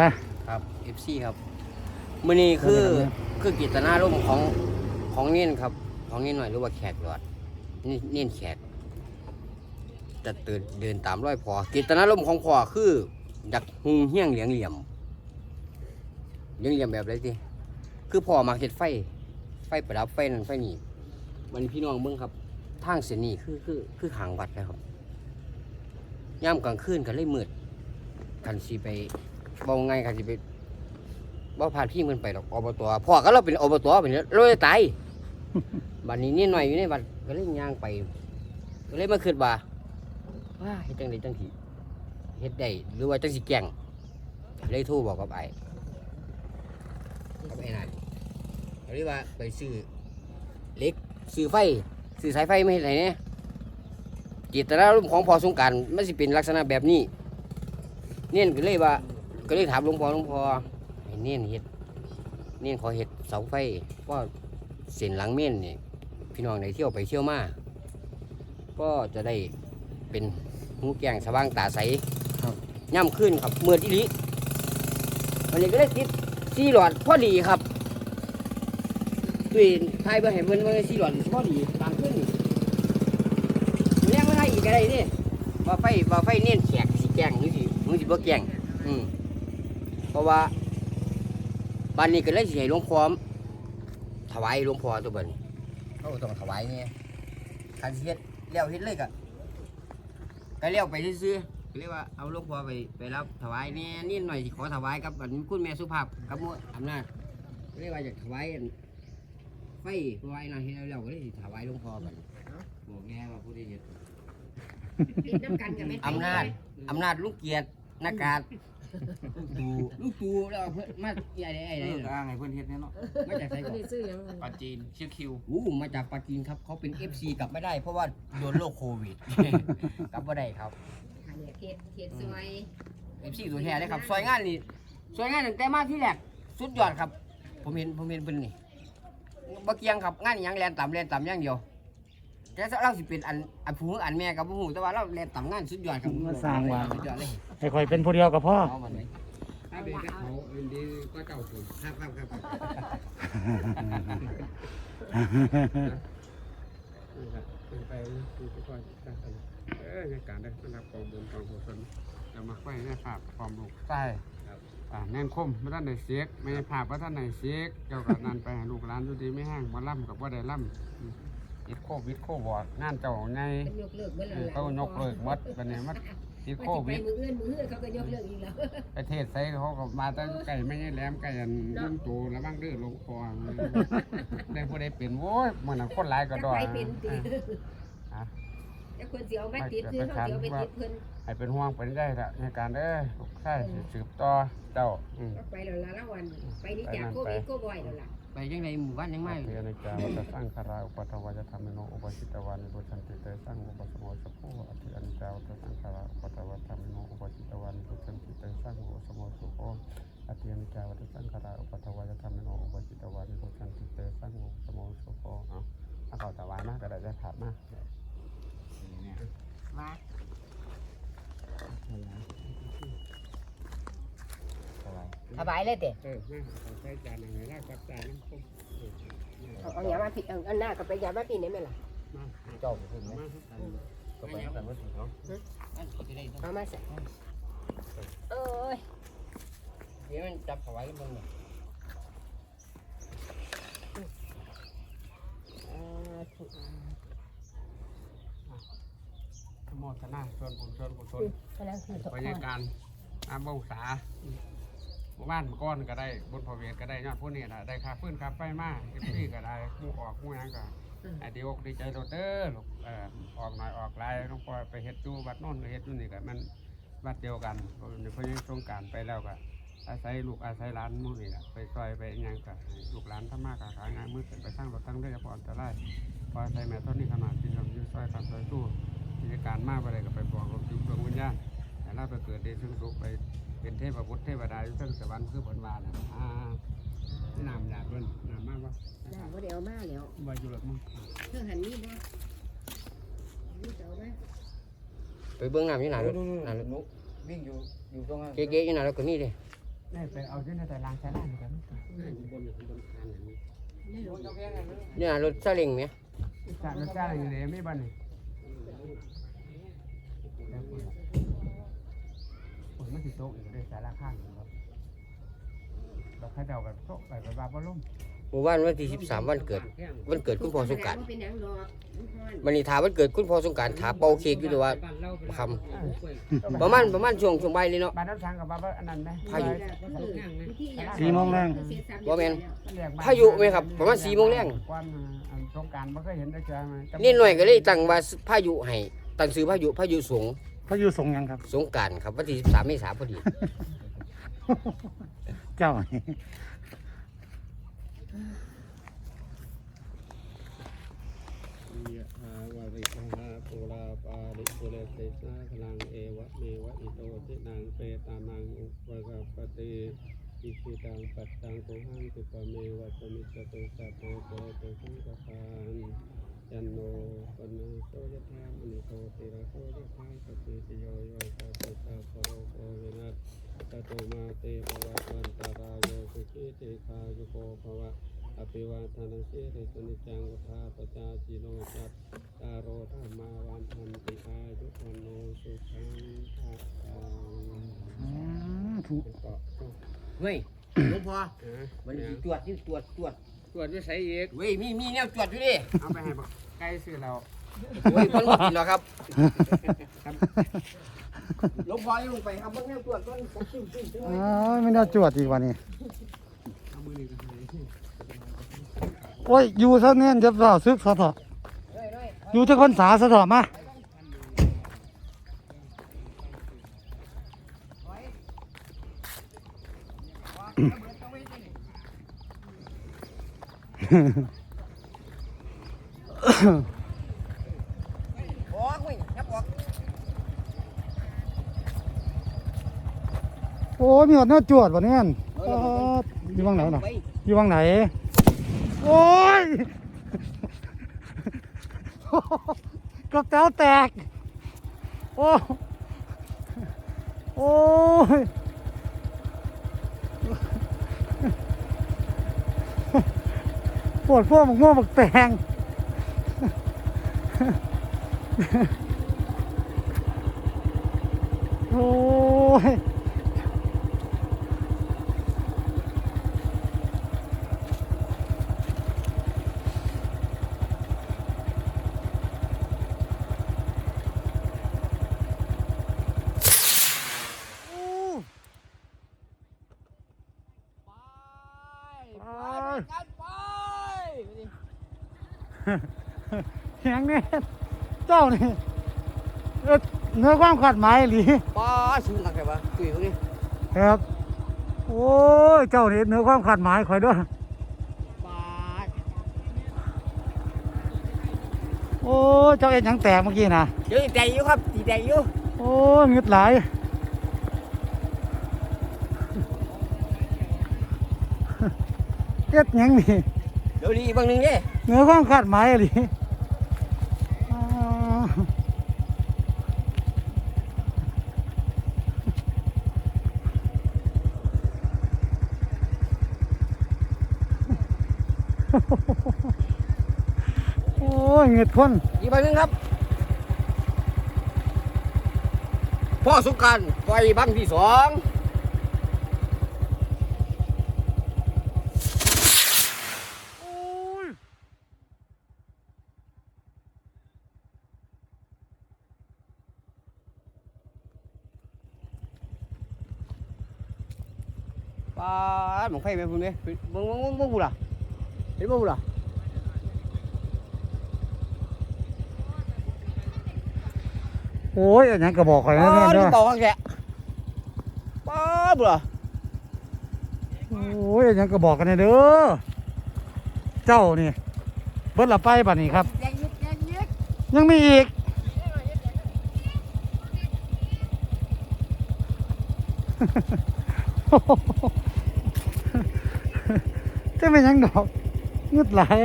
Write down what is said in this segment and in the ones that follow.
อะครับ FC ครับมื้อนี้คือคือกิจนาร่มของของเนียนครับ ของเนียนหน่อยหรือว่าแขกยอดนี่เนียนแขกจะเดินเดินตามร้อยพอกิจนาร่มของพ่อคือ ดักหุงเฮี้ยงเหลียงเหลี่ยมเหลียงเหลี่ยมแบบไรสิคือพ่อมาเฮ็ดไฟ ไฟประดับไฟนั่นไฟนี่มันพี่น้องเบิ่งครับทางเส้นนี้คือคือคือหางวัดนะครับย่ามกลางคืนก็เลยมืดคันสิไป บอกไงค่ะสิไปบอกผ่านพี่มันไปหรอกอบตพ่อก็เราเป็นอบตเป็นเราจะตายบัดนี้นี่หน่อยอยู่ในบัดก็เลยย่างไป ก็เลยมาคิดว่าว่าเฮ็ดจังไดจังสิเฮ็ดได้หรือว่าจังสิแกล้งเลยโทรบอกกับไอ้กับไอ้นั่นก็เลยว่าไปซื้อเหล็กซื้อไฟซื้อสายไฟไม่เฮ็ดไหนเนี่ยจิตนารุมณ์ของพอสงกรารมันสิเป็นลักษณะแบบนี้เนี่ยก็เลยว่า ก็เลยถามหลวงพ่อหลวงพ่อให้เนี่ยเฮ็ดเนี่ยขอเฮ็ดเสาไฟก็เส้นหลังเม่นนี่พี่น้องได้เที่ยวไปเที่ยวมาก็จะได้เป็นหูแกงสว่างตาใสครับย่ำขึ้นครับเมื่ออีหลิวันนี้ก็ได้ติดซีหลอดพอดีครับด้วยไทยเบอร์เห็นเพิ่นว่าซีหลอดพอดีตามขึ้นนี่เลี้ยงไม่ได้อีกอะไรนี่ว่าไฟว่าไฟเน้นแขกสิแกงหรือสิหรือสิบ่แกงอืม เพราะว่าบ้านนี้ก็เลยสิให้หลวงพ่อถวายหลวงพ่อตัวเบัดนี้เขาก็ต้องถวายเนี่ยคันสิเฮ็ดเลี้ยวเฮ็ดเลยก็ก็เลี้ยวไปซื้อๆก็เรียกว่าเอาหลวงพ่อไปไปรับถวายเนี่ยนี่หน่อยสิขอถวายกับอันคุณแม่สุภาพกับหมู่อำนาจก็เรียกว่าอยากถวายอันไฟถวายนั่นเฮ็ดแล้วก็เลยสิถวายหลวงพ่อบัดนี้บอกแง่ว่าผู้ที่เฮ็ดกินน้ำกันกับแม่อำนาจอำนาจลูกเกียรตินากาศ ลูกตูลูกตูแล้วเพิ่นมาใหญ่ไอ้เอไหนอก็อ้างให้เพื่อนเฮ็ดแน่เนาะมาจากไสก่อนนี่ซื้อยังปลาจีนชื่อคิวอู้มาจากปาจีนครับเขาเป็น FC กลับไม่ได้ เพราะว่าโดนโรคโควิด กลับไม่ได้ครับอันนี้เขตเขตซอย FC ตัวแท้เลยครับซอยงานนี่ซอยงานตั้งแต่มาที่แรกสุดยอดครับ ผมเห็นผมเห็นเพิ่นนี่บ่เกียงครับงานอหยังแลนต่ำแลนต่ำอย่างเดียว แต่เราสิเป็นอันอันผู้อันแม่กับผู้หูแต่ว่าเราแลนต่ำงานสุดยอดครับมาสร้างว่า สุดยอดเลยให้คอยเป็นผู้เดียวกับพ่อ เอามาเลยถ้าเป็นกระเขาอันดีก็เจ้าคุณครับครับครับเป็นไปคือก็ค่อยได้กันเออในการได้สำหรับกองบุญกองกุศลจะมาไว้ในภาพความลูกใต้อ่าแน่นคมไม่ท่านในเสียกไม่ภาพว่าท่านในเสียกเจ้ากับนันไปให้ลูกหลานอยู่ดีไม่แห้งมาล่ำกับว่าได้ล่ำอืมติด โควิดโควอดงานเจ้าของไงเป็นยกเลิกเมื่อไหร่เขายกเลิกหมดวันนี้มันติดโคไปวิดมืออื่นมืออื่นเขาก็ยกเลิกอีกแล้วประเทศไทยเขาก็มาแต่ไก่ไม่ใช่แหลมไก่อันลุ่มโตแล้วบ้างเด้อลงคอได้ผู้ใดเป็นโว้ยมันน่ะคนหลายก็ดอไปเป็นตีอะแต่คนเสียเอามาติดคือเขาเสียเอาไปติดเพิ่นให้เป็นห่วงเป็นได้ละในการเด้อลูกชายสิสืบต่อเจ้าอืมก็ไปแล้วละละวันไปนี่จากโควิดก็บ่อยแล้วล่ะ ไปยังไงหมู่บ้านยังไม่เรียนในจาวัตสังขาราอุปทวายธรรมโนอุปชิตวานิโรชันติเตสังอุปสมโมสโพอธิอนิจจาวัตสังขาราอุปทวายธรรมโนอุปชิตวานิโรชันติเตสังอุปสมโมสโพอธิอนิจจาวัตสังขาราอุปทวายธรรมโนอุปชิตวานิโรชันติเตสังอุปสมโมสโพเอาเอาเขาแต่วายมากก็ได้ได้ถามมาก ว่า ส บายเลยเตะเออแม่ขอใช้จานอะไรได้กับจานน้ำส้มเอาเอาอย่ามาผิดอันหน้าก็ไปอย่ามาผิดได้ไหมล่ะมาเจ้าเป็นไหมมาก็ไปแต่ว่าถึงเนาะเอามาใส่เอ้ยเดี๋ยวมันจับเขาไว้บนเนี่ยโมทนาส่วนบุญส่วนกุศลกำลังถือบรรยากาศอาบงศา หมู่บ้านเมื่อก้อนก็ได้บนพระเวทก็ได้ยอดผู้นี้นะได้ค่าฟื้นค่าไฟมาเอฟซีก็ได้ผู้ออกผู้หยังก็ไอเดียวดีใจโดดเด้อลูกเอ่อออกหน่อยออกหลายน้องปอยไปเฮ็ดจูวัดโน่นเฮ็ดอยู่นี่ก็มันวัดเดียวกันเพราะเพิ่นยังสงกรารไปแล้วก็อาศัยลูกอาศัยร้านหมู่นี่แหละไปซอยไปอิหยังก็ให้ลูกหลานทำมาค้าขายงานมือเสร็จไปสร้างรถตั้งได้อพออันตรายพออาศัยแม่ต้นนี้ขนาดที่เราอยู่ซอยกันซอยตู้กิจการมากไปเลยก็ไปบอกกับจุดดวงวิญญาณแต่เราไปเกิดในซึ่งสุขไป เป็นเทพบุตรเทวดาอยู่ซึ่งสวรรค์คือผลวานะอ่าน้ำยาเพิ่นน้ำมากวะน่าบ่ได้เอามาแล้ววาอยู่หลักมั้งเครื่องหันนี่บ่นี่จะเอามาไปเบื้องน้ำอยู่ไหนรถนั่นนุกวิ่งอยู่อยู่ตรงนั้นเก๊ๆอยู่ไหนรถก็นี่ดินี่ไปเอาขึ้นในแต่ลางใช้ได้เหมือนกันเนี่ยรถซาเล้งไหมจานรสชาติอะไรเนี่ยไม่บ้านนี่ฝ นมันติดโต๊ะอยู่ในสาราข้างอยู่ครับเราให้เดาแบบโต๊ะไปไปบ้าบ่ล่มหมู่บ้านวันที่สิบสามวันเกิด วันเกิดคุณพ่อสงกรารเป็นหยังดอกวันนี้ถามวันเกิดคุณพ่อสงกรารถาเป่าเค้กอยู่ด้วยว่าคำประมาณประมาณช่วงช่วงบ่ายนี่เนาะ บ้านน้ำช้างกับบ้านอันนั้นไหมพายุ สี่โมงแรง บ่แม่นพายุไหมครับประมาณ4โมงแรง ความอันสงกรารไม่เคยเห็นได้เจอมานี่หน่อยก็เลยตั้งว่าพายุให้ตั้งซื้อพายุพายุสง พระอยู่สงยังครับ สงกรารครับวันที่สิบสามเมษายนพอดี เจ้ายะหาวาริกหาปุราปาริปุเรติสาพลังเอวะเมวะอิโตทินังเปตานังอุปกปปติอิชิตังปัตตังตุหังติปะเมวะสมิจจตุสัพเพเตเตสังกปานยันโนปนะโสยธามณิ โตติระโสยธาสติสิโยโยสัพพะสัพพะโรโควินัสตตุมาเตภวัตวันตารายโยสุขีติคายุโกภวะอภิวาทนาสิริสนิจังวุธาปจาจิโนจัตตารโรธรรมาวันทันติอายุวันโนสุขังภาคังอืมถูกเกาะเฮ้ยหลวงพ่อฮะมันสิตรวจที่ตรวจตรวจตรวจด้วยใส่เอกเว้ยมีมีแนวตรวจอยู่ดิเอาไปให้บักไก่ซื้อเรา โอ้ยคนบ่กินหรอกครับหลวงพ่ออย่าลงไปครับเบิ่งแนวตรวจก่อนอ้าวไม่น่าจวดอีกวันนี้เอามือหนึ่งกันเลยโอ้ยอยู่ซะเนี่ยจะเปล่าซึกซะเถอะอยู่ที่คนสาซะเถอะมาออกเว้ยนับออก โอ้ยมีหอดเนื้อจวดวะเนี่ยป๊าดอยู่วังไหนน่ะไปอยู่วังไหน โอ้ยกระเต้าแตก โอ้โอ้ยปวดพวกหมกม่วงหมกแตงโอ้ย กันไปเสียงเนี่ยเจ้านี่เอ่อเนื้อความขาดหมายหรือป้าสูงหนักแต่ว่าคุยพวกนี้ครับโอ้ยเจ้านี่เนื้อความขาดหมายคอยด้วยป้าโอ้เจ้าเอ็นยังแตกเมื่อกี้นะเดี๋ยวใจอยู่ครับตีใจอยู่โอ้ยงึดหลาย เฮ็ดหยังนี่เดี๋ยวดีบางหนึงเด้เนื้อความขาดหมายหรืออ่าโอ้ยเงึดคน อีกบางหนึงครับ พ่อสงกรารปล่อยบังที่สอง ป้าหมองไฟไหมพุ่นเนี่ยมึงมึงมึงมึงบุล่ะเห็นมึงบุล่ะโอ้ยอันนั้นก็บอกข่อยนะอ๋อเนี่ยนี่เด้อบอกข้างแกป้าบุล่ะโอ้ยอันนั้นก็บอกกันเนี่ยเด้อเจ้านี่เบิดละไปบัดนี้ครับแยงยิกแยงยิกยังมีอีก จะเป็นหยังดอกงึดหลาย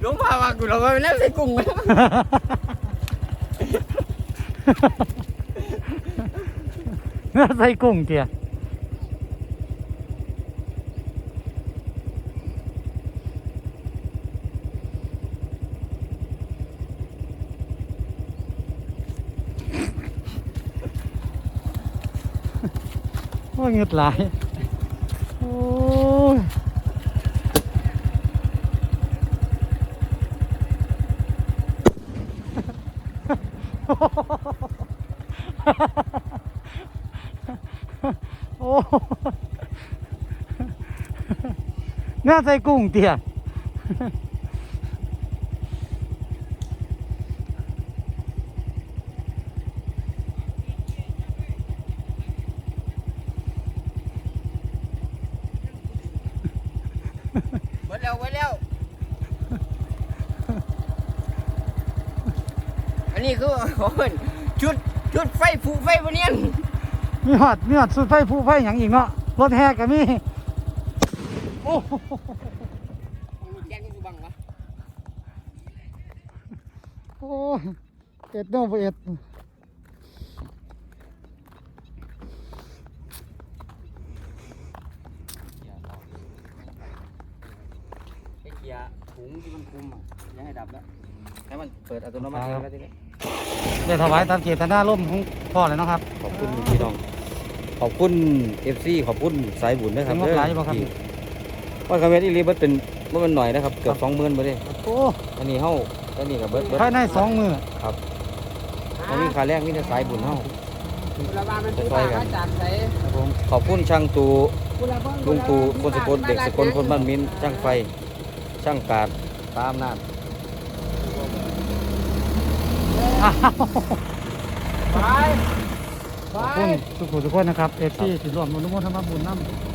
หลวงพ่อว่ากูเราไปแล้วใส่กุ้งไหมเนื้อใส่กุ้งเจียโอ้ยเงืดหลายโอ้ยโอ้น่าใส่กุ้งเตี๋ย หมดแล้วหมดแล้ว อันนี้คือ โอ้ยชุดชุดไฟผูไฟบนเนียนมีหอดมีหอดสุดไฟผู้ไฟอย่างอีกเนาะรถแห่ก็มีโอ้โหมีแกงอยู่บังวะโอ้ยเอ็ดโน่บ่เอ็ดไอ้เกียร์ถุงที่มันคุมอะอยังให้ดับแล้วให้มันเปิดอัตโนมัติเองแล้วทีนี้ ได้ถวายตามเจตนาร่มของพ่อเลยเนาะครับ ขอบคุณพี่น้อง ขอบคุณเอฟซีขอบคุณสายบุญนะคถึรับงงบหลายบ่ครับ ที่ว่าคาเวทีรีเบิดเป็นบ่แมันหน่อยนะครับ เกือบสองหมื่นไปเลยโอ้อันนี้เฮาอันนี้กับเบิดเบิดภายในสองมือครับอันนี้ค่าแรกมีแต่สายบุญเฮาระบาดมันผู้ว่ามาจากไหนครับผมขอบคุณช่างตูผู้ละเบิ่งลุงตูคนสกลเด็กสกลคนบ้านมิ้นช่างไฟ ช่างกาดตามนาจ อ้าวไปขอบคุณทุกคนทุกคนนะครับเอฟซีที่ร่วมอนุโมทนาบุญน้ำ